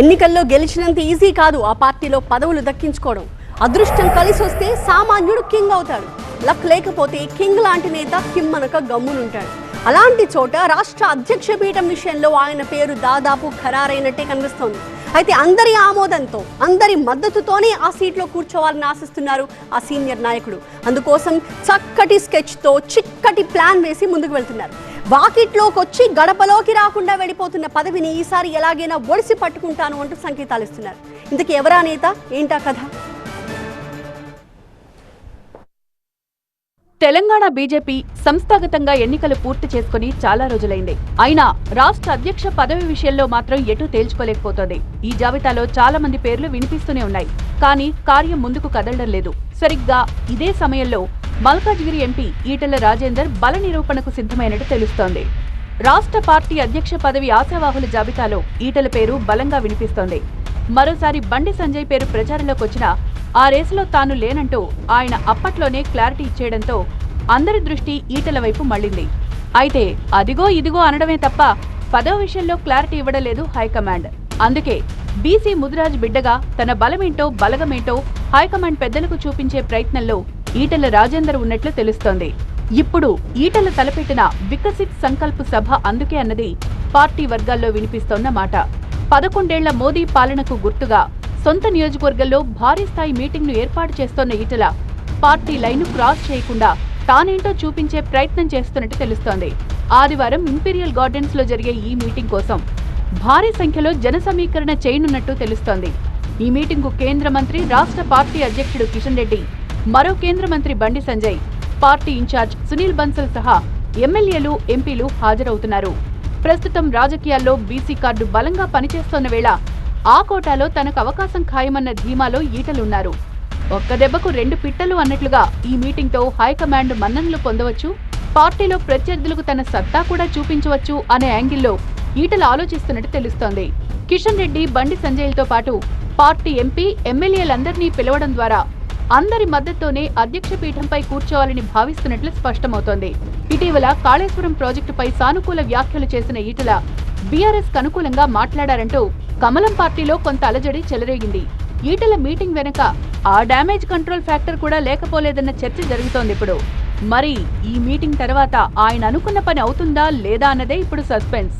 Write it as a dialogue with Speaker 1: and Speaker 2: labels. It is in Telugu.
Speaker 1: ఎన్నికల్లో గెలిచినంత ఈజీ కాదు ఆ పార్టీలో పదవులు దక్కించుకోవడం. అదృష్టం కలిసి వస్తే సామాన్యుడు కింగ్ అవుతాడు. లక్ లేకపోతే కింగ్ లాంటి నేత కిమ్మనక గమ్మునుంటాడు. అలాంటి చోట రాష్ట్ర అధ్యక్ష పీఠం విషయంలో ఆయన పేరు దాదాపు ఖరారైనట్టే కనిపిస్తోంది. అయితే అందరి ఆమోదంతో అందరి మద్దతుతోనే ఆ సీట్లో కూర్చోవాలని ఆశిస్తున్నారు ఆ సీనియర్ నాయకుడు. అందుకోసం చక్కటి స్కెచ్తో చిక్కటి ప్లాన్ వేసి ముందుకు వెళ్తున్నారు. వాకిట్లోకి వచ్చి గడపలోకి రాకుండా వెళ్ళిపోతున్న పదవిని ఈసారి ఎలాగైనా ఒడిసి పట్టుకుంటాను అంటూ సంకేతాలు ఇస్తున్నారు. ఇందుకు ఎవరా నేత? ఏంటా కథ?
Speaker 2: తెలంగాణ బీజేపీ సంస్థాగతంగా ఎన్నికలు పూర్తి చేసుకుని చాలా రోజులైంది. అయినా రాష్ట్ర అధ్యక్ష పదవి విషయంలో మాత్రం ఎటూ తేల్చుకోలేకపోతోంది. ఈ జాబితాలో చాలా మంది పేర్లు వినిపిస్తూనే ఉన్నాయి. కానీ కార్యం ముందుకు కదలడం లేదు. సరిగ్గా ఇదే సమయంలో మల్కాజ్గిరి ఎంపీ ఈటెల రాజేందర్ బల నిరూపణకు సిద్ధమైనట్టు తెలుస్తోంది. రాష్ట్ర పార్టీ అధ్యక్ష పదవి ఆశావాహుల జాబితాలో ఈటెల పేరు బలంగా వినిపిస్తోంది. మరోసారి బండి సంజయ్ పేరు ప్రచారంలోకి వచ్చినా ఆ రేసులో తాను లేనంటూ ఆయన అప్పట్లోనే క్లారిటీ ఇచ్చేయడంతో అందరి దృష్టి ఈటల వైపు మళ్ళింది. అయితే అదిగో ఇదిగో అనడమే తప్ప పదవ విషయంలో క్లారిటీ ఇవ్వడం లేదు హైకమాండ్. అందుకే బీసీ ముదిరాజ్ బిడ్డగా తన బలమేంటో బలగమేంటో హైకమాండ్ పెద్దలకు చూపించే ప్రయత్నంలో ఈటల రాజేందర్ ఉన్నట్లు తెలుస్తోంది. ఇప్పుడు ఈటల తలపెట్టిన వికసిత్ సంకల్ప్ సభ అందుకే అన్నది పార్టీ వర్గాల్లో వినిపిస్తోన్న మాట. పదకొండేళ్ళ మోదీ పాలనకు గుర్తుగా సొంత నియోజకవర్గంలో భారీ స్థాయి మీటింగ్ను ఏర్పాటు చేస్తోన్న ఈటల పార్టీ లైను క్రాస్ చేయకుండా తానేంటో చూపించే ప్రయత్నం చేస్తున్నట్టు తెలుస్తోంది. ఆదివారం ఇంపీరియల్ గార్డెన్స్లో జరిగే ఈ మీటింగ్ కోసం భారీ సంఖ్యలో జన సమీకరణ చేయనున్నట్టు తెలుస్తోంది. ఈ మీటింగ్కు కేంద్ర మంత్రి రాష్ట్ర పార్టీ అధ్యక్షుడు కిషన్ రెడ్డి మరో కేంద్ర మంత్రి Bandi Sanjay party in charge Sunil Bansal సహా ఎమ్మెల్యేలు ఎంపీలు హాజరవుతున్నారు. ప్రస్తుతం రాజకీయాల్లో బీసీ కార్డు బలంగా పనిచేస్తోన్న వేళ ఆ కోటాలో తనకు అవకాశం ఖాయమన్న ధీమాలో ఈటలున్నారు. ఒక్క దెబ్బకు రెండు పిట్టలు అన్నట్లుగా ఈ మీటింగ్తో హైకమాండ్ మన్ననలు పొందవచ్చు పార్టీలో ప్రత్యర్థులకు తన సత్తా కూడా చూపించవచ్చు అనే యాంగిల్లో ఈటలు ఆలోచిస్తున్నట్టు తెలుస్తోంది. కిషన్ రెడ్డి బండి సంజయ్లతో పాటు పార్టీ ఎంపీ ఎమ్మెల్యేలందరినీ పిలవడం ద్వారా అందరి మద్దతుతోనే అధ్యక్ష పీఠంపై కూర్చోవాలని భావిస్తున్నట్లు స్పష్టమవుతోంది. ఇటీవల కాళేశ్వరం ప్రాజెక్టుపై సానుకూల వ్యాఖ్యలు చేసిన ఈటల బీఆర్ఎస్ అనుకూలంగా మాట్లాడారంటూ కమలం పార్టీలో కొంత అలజడి చెలరేగింది. ఈటల మీటింగ్ వెనక ఆ డ్యామేజ్ కంట్రోల్ ఫ్యాక్టర్ కూడా లేకపోలేదన్న చర్చ జరుగుతోంది ఇప్పుడు. మరి ఈ మీటింగ్ తర్వాత ఆయన అనుకున్న పని అవుతుందా లేదా అన్నదే ఇప్పుడు సస్పెన్స్.